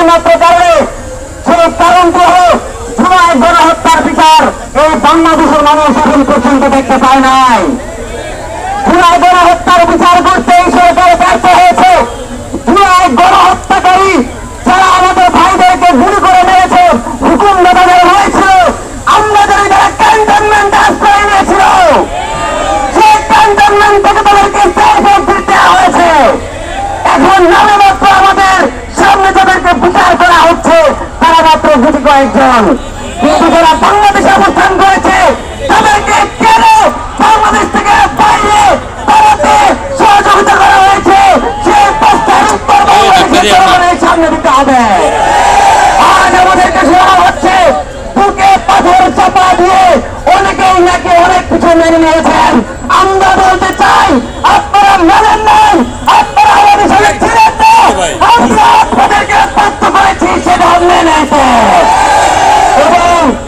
একটি মাত্র কারণে সেই কারণটি হল জুলাই গণহত্যার বিচার এই বাংলাদেশের মানুষ এখন পর্যন্ত দেখতে পায় নাই। জুলাই গণহত্যার বিচার করতে এই সরকার ব্যর্থ হয়েছে। জুলাই গণহত্যাকারী যারা আমাদের ভাইদেরকে গুলি করে মেরেছে, হুকুম নেতাদের হয়েছিল আমরা যারা যারা ক্যান্টনমেন্ট আশ্রয় নিয়েছিল, সেই ক্যান্টনমেন্ট থেকে তাদেরকে সাইফে হয়েছে। এখন নামে মাত্র গুটি কয়েকজন কিন্তু যারা বাংলাদেশে অবস্থান করেছে, তাদেরকে কেন বাংলাদেশ থেকে বাইরে তারাতে সহযোগিতা করা হয়েছে? সেই প্রস্তাব উত্তর বাংলাদেশের জনগণের সামনে দিতে হবে। আজ আমাদেরকে শোনা হচ্ছে, বুকে পাথর চাপা দিয়ে অনেকেই নাকি অনেক কিছু মেনে নিয়েছেন। আমরা বলতে চাই, আপনারা মেনেন নাই, আপনারা আমাদের সাথে ছিলেন না। আমরা আপনাদেরকে তথ্য করেছি সেটা মেনে